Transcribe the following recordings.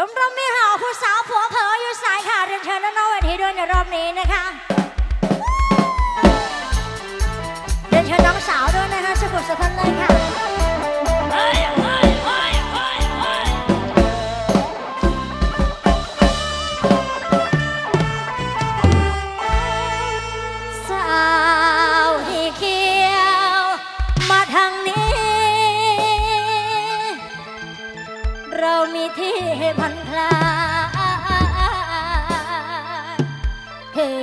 ชมรมมีห่าผู้สาวผัวเผออยู่สายค่ะเรียนเชิญน้องๆเวที่ด้วยในรอบนี้นะคะเรียนเชิญน้องสาวด้วยนะคะสกุลสะทันเลย พันคลายคือ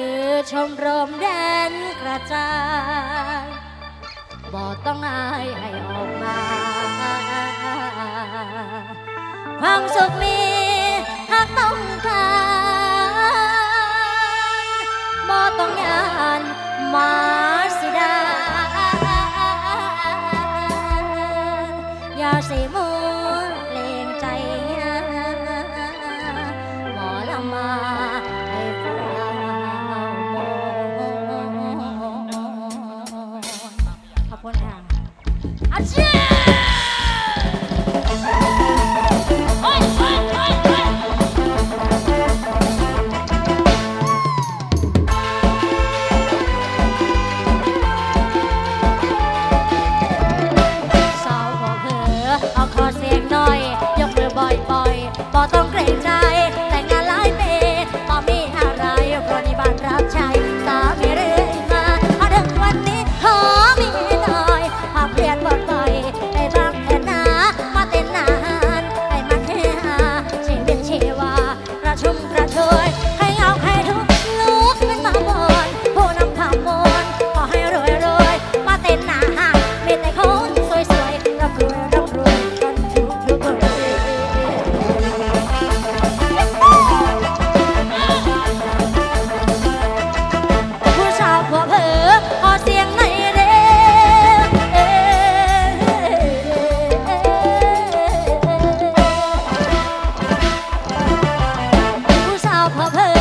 ชมรมแดนกระจายบ่ต้องอายให้ออกมา ความสุขมีหากต้องการบ่ต้องยานมาสิดา อย่าเสียมู บ่อยๆบ่ต้อง Hợp